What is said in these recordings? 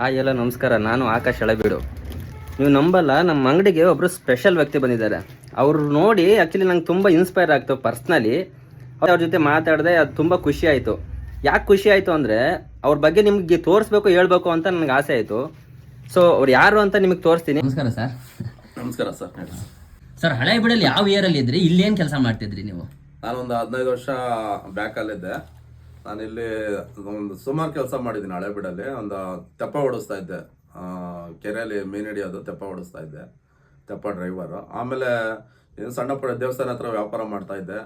Hi ಎಲ್ಲ ನಮಸ್ಕಾರ. ನಾನು ಆಕಾಶ್ ಎಳಬೀಡು. ನೀವು ನಂಬಲ್ಲ ನಮ್ಮ ಅಂಗಡಿಗೆ ಒಬ್ಬರು ಸ್ಪೆಷಲ್ ವ್ಯಕ್ತಿ ಬಂದಿದ್ದಾರೆ. ಅವ್ರು ನೋಡಿ ಆ್ಯಕ್ಚುಲಿ ನಂಗೆ ತುಂಬ ಇನ್ಸ್ಪೈರ್ ಆಗ್ತು ಪರ್ಸ್ನಲಿ ಅವ್ರ ಜೊತೆ ಮಾತಾಡಿದೆ ಅದು ತುಂಬ ಖುಷಿ ಆಯಿತು. ಯಾಕೆ ಖುಷಿ ಆಯಿತು ಅಂದರೆ ಅವ್ರ ಬಗ್ಗೆ ನಿಮಗೆ ತೋರಿಸ್ಬೇಕು ಹೇಳ್ಬೇಕು ಅಂತ ನನಗೆ ಆಸೆ ಆಯಿತು. ಸೊ ಅವ್ರು ಯಾರು ಅಂತ ನಿಮಗೆ ತೋರಿಸ್ತೀನಿ. ನಮಸ್ಕಾರ ಸರ್. ನಮಸ್ಕಾರ ಸರ್ ಸರ್ ಹಳೆ ಬಿಡಲ್ಲಿ ಯಾವ ಇಯರಲ್ಲಿ ಅಲ್ಲಿ ಇದ್ರಿ? ಇಲ್ಲಿ ಏನ್ ಕೆಲಸ ಮಾಡ್ತಿದ್ರಿ ನೀವು? ನಾನೊಂದು ಹದಿನೈದು ವರ್ಷ ಬ್ಯಾಕಲ್ಲಿದ್ದೆ ನಾನಿಲ್ಲಿ ಒಂದು ಸುಮಾರು ಕೆಲಸ ಮಾಡಿದ್ದೀನಿ ಹಳೆಬೀಡಲ್ಲಿ ಒಂದು ತೆಪ್ಪ ಓಡಿಸ್ತಾ ಇದ್ದೆ. ಕೆರೆಯಲ್ಲಿ ಮೀನು ಹಿಡಿಯೋದು ತೆಪ್ಪ ಓಡಿಸ್ತಾ ಇದ್ದೆ. ತೆಪ್ಪ ಡ್ರೈವರು. ಆಮೇಲೆ ಏನು ಸಣ್ಣ ಪುಟ್ಟ ದೇವಸ್ಥಾನ ಹತ್ರ ವ್ಯಾಪಾರ ಮಾಡ್ತಾ ಇದ್ದೆ.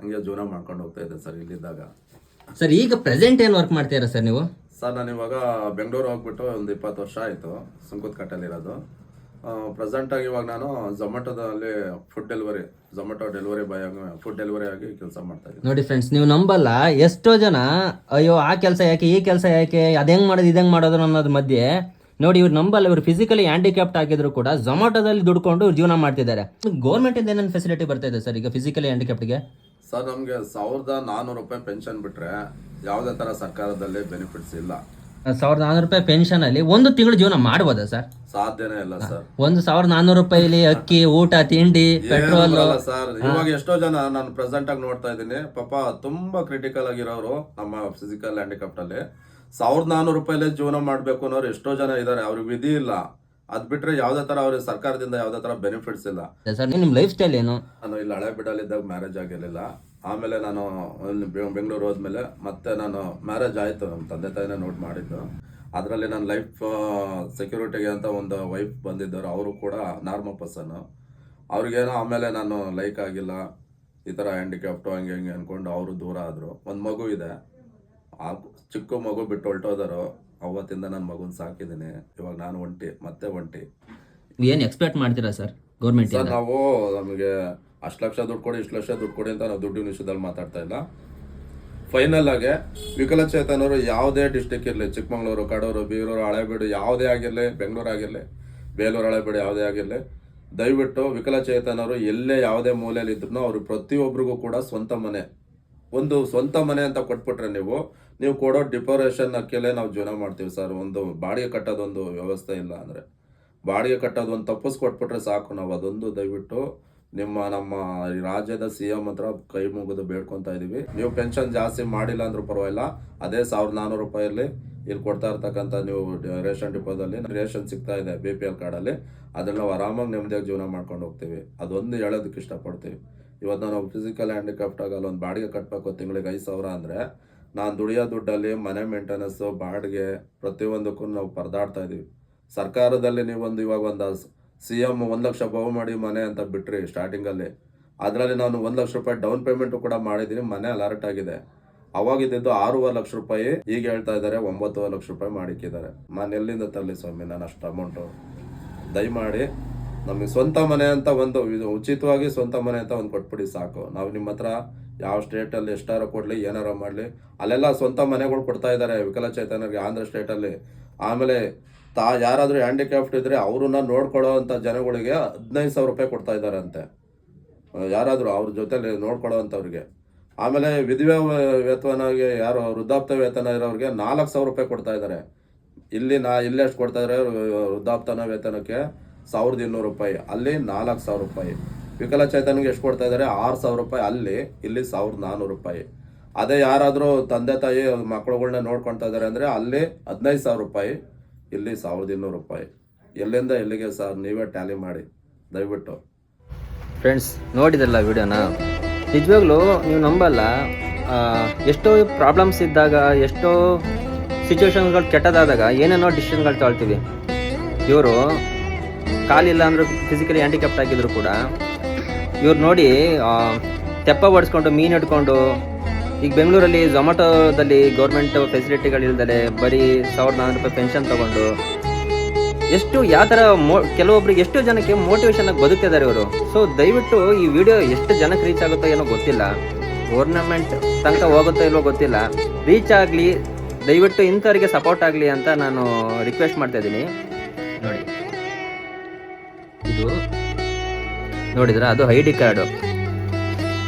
ಹಂಗೆ ಜೀವನ ಮಾಡ್ಕೊಂಡು ಹೋಗ್ತಾ ಇದ್ದೆ ಸರ್ ಇಲ್ಲಿದ್ದಾಗ. ಸರ್ ಈಗ ಪ್ರೆಸೆಂಟ್ ಏನು ವರ್ಕ್ ಮಾಡ್ತೀರಾ ಸರ್ ನೀವು? ಸರ್ ನಾನು ಇವಾಗ ಬೆಂಗಳೂರು ಹೋಗ್ಬಿಟ್ಟು ಒಂದು ಇಪ್ಪತ್ತು ವರ್ಷ ಆಯಿತು. ಸುಂಕುತ್ಕಟ್ಟಲ್ಲಿರೋದು ಪ್ರೆಸೆಂಟ್ ಆಗಿ ಇವಾಗ ನಾನು ಝೊಮ್ಯಾಟೋದಲ್ಲಿ food delivery Zomato delivery boy ಆಗಿ ಫುಡ್ ಡೆಲಿವರಿ ಆಗಿ ಕೆಲಸ ಮಾಡ್ತಾ ಇದ್ದೀನಿ. ನೋಡಿ ಫ್ರೆಂಡ್ಸ್ ನೀವು ನಂಬಲ್ಲ ಎಷ್ಟೋ ಜನ ಅಯ್ಯೋ ಆ ಕೆಲಸ ಯಾಕೆ ಈ ಕೆಲಸ ಯಾಕೆ ಅದ್ ಹೆಂಗ್ ಮಾಡೋದು ಇದಂಗ್ ಮಾಡೋದು ಅನ್ನೋದ್ರ ಮಧ್ಯೆ ನೋಡಿ ಇವ್ರು ನಂಬಲ್ಲ ಇವ್ರು ಫಿಸಿಕಲಿ ಹ್ಯಾಂಡಿಕ್ಯಾಪ್ಟ್ ಆಗಿದ್ರು ಕೂಡ ಝೊಮ್ಯಾಟೋದಲ್ಲಿ ದುಡ್ಕೊಂಡು ಜೀವನ ಮಾಡ್ತಿದ್ದಾರೆ. ಗೌರ್ಮೆಂಟ್ ಇಂದ ಏನೇನು ಫೆಸಿಲಿಟಿ ಬರ್ತಾ ಇದೆ ಸರ್ ಈಗ ಫಿಸಿಕಲಿ ಹ್ಯಾಂಡಿಕ್ಯಾಪ್ಟ್ಗೆ ಸರ್ ನಮಗೆ ಸಾವಿರದ ನಾನ್ನೂರು ರೂಪಾಯಿ ಪೆನ್ಷನ್ ಬಿಟ್ಟರೆ ಯಾವುದೇ ಥರ ಸರ್ಕಾರದಲ್ಲಿ ಬೆನಿಫಿಟ್ಸ್ ಇಲ್ಲ. ಸಾವಿರದ ನಾನ್ನೂರು ರೂಪಾಯಿ ಪೆನ್ಷನ್ ಅಲ್ಲಿ ಒಂದು ತಿಂಗಳು ಜೀವನ ಮಾಡ್ಬೋದಾ ಸರ್ ಸಾಧ್ಯನೇ ಇಲ್ಲ ಸರ್ ಒಂದು ಸಾವಿರದ ನಾನ್ನೂರು ರೂಪಾಯಿಲಿ ಅಕ್ಕಿ ಊಟ ತಿಂಡಿ ಪೆಟ್ರೋಲ್ ಸರ್ ಇವಾಗ ಎಷ್ಟೋ ಜನ ನಾನು ಪ್ರೆಸೆಂಟ್ ಆಗಿ ನೋಡ್ತಾ ಇದ್ದೀನಿ. ಪಾಪ ತುಂಬಾ ಕ್ರಿಟಿಕಲ್ ಆಗಿರೋರು ನಮ್ಮ ಫಿಸಿಕಲ್ ಹ್ಯಾಂಡಿಕ್ಯಾಪ್ಟ್ ಅಲ್ಲಿ ಸಾವಿರದ ನಾನ್ನೂರು ರೂಪಾಯಿಲೇ ಜೀವನ ಮಾಡ್ಬೇಕು ಅನ್ನೋರು ಎಷ್ಟೋ ಜನ ಇದ್ದಾರೆ. ಅವ್ರಿಗೆ ವಿಧಿ ಇಲ್ಲ. ಅದ್ ಬಿಟ್ರೆ ಯಾವ್ದೇ ತರ ಅವ್ರಿಗೆ ಸರ್ಕಾರದಿಂದ ಯಾವ್ದೇ ತರ ಬೆನಿಫಿಟ್ಸ್ ಇಲ್ಲ. ಸರ್ ನಿಮ್ ಲೈಫ್ ಸ್ಟೈಲ್ ಏನು? ನಾನು ಇಲ್ಲಿ ಹಳೆ ಬಿಡಲಿದ್ದಾಗ ಮ್ಯಾರೇಜ್ ಆಗಿರಲಿಲ್ಲ. ಆಮೇಲೆ ನಾನು ಬೆಂಗಳೂರು ಹೋದ್ಮೇಲೆ ಮತ್ತೆ ನಾನು ಮ್ಯಾರೇಜ್ ಆಯಿತು ನಮ್ಮ ತಂದೆ ತಾಯಿನೇ ನೋಟ್ ಮಾಡಿದ್ದು. ಅದರಲ್ಲಿ ನನ್ನ ಲೈಫ್ ಸೆಕ್ಯೂರಿಟಿಗೆ ಅಂತ ಒಂದು ವೈಫ್ ಬಂದಿದ್ದರು. ಅವರು ಕೂಡ ನಾರ್ಮಲ್ ಪರ್ಸನ್ ಅವ್ರಿಗೇನೋ ಆಮೇಲೆ ನಾನು ಲೈಕ್ ಆಗಿಲ್ಲ ಈ ಥರ ಹ್ಯಾಂಡಿಕ್ಯಾಪ್ಟು ಹಂಗೆ ಹಂಗೆ ಅಂದ್ಕೊಂಡು ಅವರು ದೂರ ಆದರು. ಒಂದು ಮಗು ಇದೆ. ಆ ಚಿಕ್ಕ ಮಗು ಬಿಟ್ಟು ಹೊರಟೋದರು. ಅವತ್ತಿಂದ ನನ್ನ ಮಗುನ ಸಾಕಿದ್ದೀನಿ ಇವಾಗ ನಾನು ಒಂಟಿ ಮತ್ತೆ ಒಂಟಿ. ಏನು ಎಕ್ಸ್ಪೆಕ್ಟ್ ಮಾಡ್ತೀರಾ ಸರ್ ಗೌರ್ಮೆಂಟ್ ಸರ್ ನಾವು ನಮಗೆ ಅಷ್ಟು ಲಕ್ಷ ದುಡ್ಡು ಕೊಡಿ, ಇಷ್ಟು ಲಕ್ಷ ದುಡ್ಡು ಕೊಡಿ ಅಂತ ನಾವು ದುಡ್ಡಿನ ವಿಷಯದಲ್ಲಿ ಮಾತಾಡ್ತಾ ಇಲ್ಲ. ಫೈನಲ್ ಆಗಿ ವಿಕಲಚೇತನರು ಯಾವುದೇ ಡಿಸ್ಟಿಕ್ ಇರಲಿ, ಚಿಕ್ಕಮಗಳೂರು, ಕಡೂರು, ಬೀರೂರು, ಹಳೇಬೀಡು ಯಾವುದೇ ಆಗಿರಲಿ, ಬೆಂಗಳೂರು ಆಗಿರಲಿ, ಬೇಲೂರು, ಹಳೇಬೇಡು ಯಾವುದೇ ಆಗಿರಲಿ, ದಯವಿಟ್ಟು ವಿಕಲಚೇತನರು ಎಲ್ಲೇ ಯಾವುದೇ ಮೂಲೆಯಲ್ಲಿ ಇದ್ರೂ ಅವರು ಪ್ರತಿಯೊಬ್ಬರಿಗೂ ಕೂಡ ಸ್ವಂತ ಮನೆ. ಒಂದು ಸ್ವಂತ ಮನೆ ಅಂತ ಕೊಟ್ಬಿಟ್ರೆ ನೀವು ನೀವು ಕೊಡೋ ಡಿಪೋರೇಷನ್ ಅಕ್ಕೆಲೆ ನಾವು ಜೀವನ ಮಾಡ್ತೀವಿ ಸರ್. ಒಂದು ಬಾಡಿಗೆ ಕಟ್ಟೋದೊಂದು ವ್ಯವಸ್ಥೆ ಇಲ್ಲ ಅಂದರೆ. ಬಾಡಿಗೆ ಕಟ್ಟೋದು ಒಂದು ತಪ್ಪಿಸ್ಕೊಟ್ಬಿಟ್ರೆ ಸಾಕು ನಾವು ಅದೊಂದು ದಯವಿಟ್ಟು. ನಿಮ್ಮ ನಮ್ಮ ರಾಜ್ಯದ ಸಿ ಎಂ ಹತ್ರ ಕೈ ಮುಗಿದು ಬೇಡ್ಕೊತಾ ಇದ್ದೀವಿ ನೀವು ಪೆನ್ಷನ್ ಜಾಸ್ತಿ ಮಾಡಿಲ್ಲ ಅಂದ್ರೂ ಪರವಾಗಿಲ್ಲ. ಅದೇ ಸಾವಿರದ ನಾನ್ನೂರು ರೂಪಾಯಿ ಇರಲಿ ಇಲ್ಲಿ ಕೊಡ್ತಾ ಇರ್ತಕ್ಕಂಥ ನೀವು ರೇಷನ್ ಡಿಪೋದಲ್ಲಿ ರೇಷನ್ ಸಿಗ್ತಾ ಇದೆ ಬಿ ಪಿ ಎಲ್ ಕಾರ್ಡಲ್ಲಿ ಅದನ್ನು ನಾವು ಆರಾಮಾಗಿ ನೆಮ್ಮದಿಯಾಗಿ ಜೀವನ ಮಾಡ್ಕೊಂಡು ಹೋಗ್ತೀವಿ. ಅದೊಂದು ಹೇಳೋದಕ್ಕೆ ಇಷ್ಟಪಡ್ತೀವಿ. ಇವತ್ತು ನಾವು ಫಿಸಿಕಲ್ ಹ್ಯಾಂಡಿಕ್ರಾಫ್ಟ್ ಆಗಲ್ಲ ಒಂದು ಬಾಡಿಗೆ ಕಟ್ಟಬೇಕು ತಿಂಗಳಿಗೆ ಐದು ಸಾವಿರ ಅಂದರೆ ನಾನು ದುಡಿಯೋ ದುಡ್ಡಲ್ಲಿ ಮನೆ ಮೇಂಟೆನೆನ್ಸು ಬಾಡಿಗೆ ಪ್ರತಿಯೊಂದಕ್ಕೂ ನಾವು ಪರದಾಡ್ತಾ ಇದ್ದೀವಿ ಸರ್ಕಾರದಲ್ಲಿ ನೀವೊಂದು ಇವಾಗ ಒಂದು ಸಿ ಎಂ ಒಂದು ಲಕ್ಷ ಬಹು ಮಾಡಿ ಮನೆ ಅಂತ ಬಿಟ್ರಿ ಸ್ಟಾರ್ಟಿಂಗಲ್ಲಿ. ಅದರಲ್ಲಿ ನಾನು ಒಂದು ಲಕ್ಷ ರೂಪಾಯಿ ಡೌನ್ ಪೇಮೆಂಟು ಕೂಡ ಮಾಡಿದ್ದೀನಿ, ಮನೆ ಅಲರ್ಟ್ ಆಗಿದೆ. ಅವಾಗಿದ್ದು ಆರೂವರೆ ಲಕ್ಷ ರೂಪಾಯಿ, ಈಗ ಹೇಳ್ತಾ ಇದ್ದಾರೆ ಒಂಬತ್ತುವರೆ ಲಕ್ಷ ರೂಪಾಯಿ ಮಾಡಿಕ್ಕಿದ್ದಾರೆ. ನಾನು ಎಲ್ಲಿಂದ ತರಲಿ ಸ್ವಾಮಿ ನಾನು ಅಷ್ಟು ಅಮೌಂಟು? ದಯಮಾಡಿ ನಮಗೆ ಸ್ವಂತ ಮನೆ ಅಂತ ಒಂದು ಉಚಿತವಾಗಿ ಸ್ವಂತ ಮನೆ ಅಂತ ಒಂದು ಕೊಟ್ಬಿಡಿ ಸಾಕು. ನಾವು ನಿಮ್ಮ ಹತ್ರ ಯಾವ ಸ್ಟೇಟಲ್ಲಿ ಎಷ್ಟಾರು ಕೊಡಲಿ ಏನಾರ ಮಾಡಲಿ. ಅಲ್ಲೆಲ್ಲ ಸ್ವಂತ ಮನೆಗಳು ಕೊಡ್ತಾ ಇದ್ದಾರೆ ವಿಕಲಚೇತನರಿಗೆ ಆಂಧ್ರ ಸ್ಟೇಟಲ್ಲಿ. ಆಮೇಲೆ ತಾ ಯಾರಾದರೂ ಹ್ಯಾಂಡಿಕ್ರಾಫ್ಟ್ ಇದ್ದರೆ ಅವ್ರನ್ನ ನೋಡ್ಕೊಳ್ಳೋ ಅಂಥ ಜನಗಳಿಗೆ ಹದಿನೈದು ಸಾವಿರ ರೂಪಾಯಿ ಕೊಡ್ತಾ ಇದ್ದಾರಂತೆ. ಯಾರಾದರೂ ಅವ್ರ ಜೊತೆಲಿ ನೋಡ್ಕೊಳ್ಳೋ ಅಂಥವ್ರಿಗೆ ಆಮೇಲೆ ವಿಧವೆ ವೇತನಗೆ ಯಾರು ವೃದ್ಧಾಪ್ತ ವೇತನ ಇರೋರಿಗೆ ನಾಲ್ಕು ಸಾವಿರ ರೂಪಾಯಿ ಕೊಡ್ತಾ ಇದ್ದಾರೆ. ಇಲ್ಲಿ ನಾ ಕೊಡ್ತಾ ಇದ್ದಾರೆ ವೃದ್ಧಾಪ್ತನ ವೇತನಕ್ಕೆ ಸಾವಿರದ ಇನ್ನೂರು ರೂಪಾಯಿ. ಅಲ್ಲಿ ನಾಲ್ಕು ಸಾವಿರ ರೂಪಾಯಿ. ವಿಕಲಚೇತನಿಗೆ ಎಷ್ಟು ಕೊಡ್ತಾ ಇದ್ದಾರೆ? ಆರು ಸಾವಿರ ರೂಪಾಯಿ. ಅಲ್ಲಿ, ಇಲ್ಲಿ ಸಾವಿರದ ನಾನ್ನೂರು ರೂಪಾಯಿ. ಅದೇ ಯಾರಾದರೂ ತಂದೆ ತಾಯಿ ಮಕ್ಕಳುಗಳನ್ನ ನೋಡ್ಕೊಳ್ತಾ ಇದ್ದಾರೆ ಅಂದರೆ ಅಲ್ಲಿ ಹದಿನೈದು ಸಾವಿರ ರೂಪಾಯಿ. ಇಲ್ಲಿ ಸಾವಿರದ ಇನ್ನೂರು ರೂಪಾಯಿ? ಎಲ್ಲಿಂದ ಎಲ್ಲಿಗೆ ಸರ್ ನೀವೇ ಟ್ಯಾಲಿ ಮಾಡಿ? ದಯವಿಟ್ಟು. ಫ್ರೆಂಡ್ಸ್ ನೋಡಿದ್ರಲ್ಲ ವಿಡಿಯೋನ? ನಿಜವಾಗ್ಲೂ ನೀವು ನಂಬಲ್ಲ. ಎಷ್ಟೋ ಪ್ರಾಬ್ಲಮ್ಸ್ ಇದ್ದಾಗ, ಎಷ್ಟೋ ಸಿಚುವೇಶನ್ಗಳು ಕೆಟ್ಟದಾದಾಗ ಏನೇನೋ ಡಿಸಿಷನ್ಗಳು ತಗೊಳ್ತೀವಿ. ಇವರು ಕಾಲಿಲ್ಲ ಅಂದರೂ ಫಿಸಿಕಲಿ ಹ್ಯಾಂಡಿಕ್ಯಾಪ್ಟ್ ಆಗಿದ್ರು ಕೂಡ, ಇವ್ರು ನೋಡಿ ತೆಪ್ಪ ಬಡಿಸ್ಕೊಂಡು ಮೀನು ಹಿಡ್ಕೊಂಡು ಈಗ ಬೆಂಗಳೂರಲ್ಲಿ ಝೊಮ್ಯಾಟೋದಲ್ಲಿ ಗೌರ್ಮೆಂಟ್ ಫೆಸಿಲಿಟಿಗಳಿಲ್ದಲೆ ಬರೀ ಸಾವಿರದ ನಾನ್ನೂರು ರೂಪಾಯಿ ಪೆನ್ಷನ್ ತಗೊಂಡು, ಎಷ್ಟು, ಯಾವ ಥರ ಮೋ, ಕೆಲವೊಬ್ರಿಗೆ ಎಷ್ಟು ಜನಕ್ಕೆ ಮೋಟಿವೇಶನ್ ಆಗಿ ಬದುಕ್ತಿದ್ದಾರೆ ಇವರು. ಸೊ ದಯವಿಟ್ಟು ಈ ವಿಡಿಯೋ ಎಷ್ಟು ಜನಕ್ಕೆ ರೀಚ್ ಆಗುತ್ತೋ ಏನೋ ಗೊತ್ತಿಲ್ಲ. ಗೌರ್ನಮೆಂಟ್ ತನಕ ಹೋಗುತ್ತೋ ಇಲ್ವೋ ಗೊತ್ತಿಲ್ಲ. ರೀಚ್ ಆಗಲಿ, ದಯವಿಟ್ಟು ಇಂಥವ್ರಿಗೆ ಸಪೋರ್ಟ್ ಆಗಲಿ ಅಂತ ನಾನು ರಿಕ್ವೆಸ್ಟ್ ಮಾಡ್ತಾ ಇದ್ದೀನಿ. ನೋಡಿ. ಇದು, ನೋಡಿದ್ರ? ಅದು ಐ ಡಿ ಕಾರ್ಡು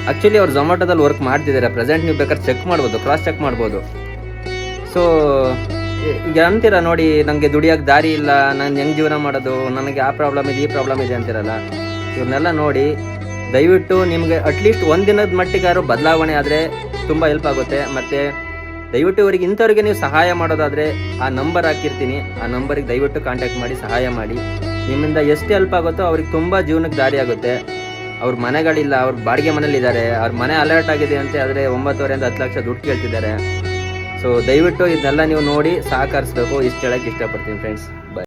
ಆ್ಯಕ್ಚುಲಿ ಅವ್ರು ಝೊಮ್ಯಾಟೋದಲ್ಲಿ ವರ್ಕ್ ಮಾಡ್ತಿದ್ದಾರೆ ಪ್ರೆಸೆಂಟ್ ನೀವು ಬೇಕಾದ್ರೆ ಚೆಕ್ ಮಾಡ್ಬೋದು ಕ್ರಾಸ್ ಚೆಕ್ ಮಾಡ್ಬೋದು. ಸೊ ಈಗ ಅಂತೀರ ನೋಡಿ ನನಗೆ ದುಡಿಯೋಕ್ಕೆ ದಾರಿ ಇಲ್ಲ, ನಾನು ಹೆಂಗೆ ಜೀವನ ಮಾಡೋದು, ನನಗೆ ಆ ಪ್ರಾಬ್ಲಮ್ ಇದೆ, ಈ ಪ್ರಾಬ್ಲಮ್ ಇದೆ ಅಂತಿರಲ್ಲ? ಇವನ್ನೆಲ್ಲ ನೋಡಿ, ದಯವಿಟ್ಟು ನಿಮಗೆ ಅಟ್ಲೀಸ್ಟ್ ಒಂದು ದಿನದ ಮಟ್ಟಿಗಾರು ಬದಲಾವಣೆ ಆದರೆ ತುಂಬ ಹೆಲ್ಪ್ ಆಗುತ್ತೆ. ಮತ್ತು ದಯವಿಟ್ಟು ಇವರಿಗೆ ಇಂಥವ್ರಿಗೆ ನೀವು ಸಹಾಯ ಮಾಡೋದಾದರೆ ಆ ನಂಬರ್ ಹಾಕಿರ್ತೀನಿ. ಆ ನಂಬರಿಗೆ ದಯವಿಟ್ಟು ಕಾಂಟ್ಯಾಕ್ಟ್ ಮಾಡಿ, ಸಹಾಯ ಮಾಡಿ. ನಿಮ್ಮಿಂದ ಎಷ್ಟು ಹೆಲ್ಪ್ ಆಗುತ್ತೋ ಅವ್ರಿಗೆ ತುಂಬ ಜೀವನಕ್ಕೆ ದಾರಿ ಆಗುತ್ತೆ. ಅವ್ರ ಮನೆಗಳಿಲ್ಲ, ಅವ್ರ ಬಾಡಿಗೆ ಮನೇಲಿ ಇದ್ದಾರೆ ಅವ್ರ ಮನೆ ಅಲರ್ಟ್ ಆಗಿದೆ ಅಂತ ಆದರೆ ಒಂಬತ್ತುವರೆಯಿಂದ ಹತ್ತು ಲಕ್ಷ ದುಡ್ಡು ಕೇಳ್ತಿದ್ದಾರೆ. ಸೊ ದಯವಿಟ್ಟು ಇದನ್ನೆಲ್ಲ ನೀವು ನೋಡಿ ಸಹಕರಿಸ್ಬೇಕು, ಇಷ್ಟು ಹೇಳಕ್ಕೆ ಇಷ್ಟಪಡ್ತೀನಿ ಫ್ರೆಂಡ್ಸ್ ಬಾಯ್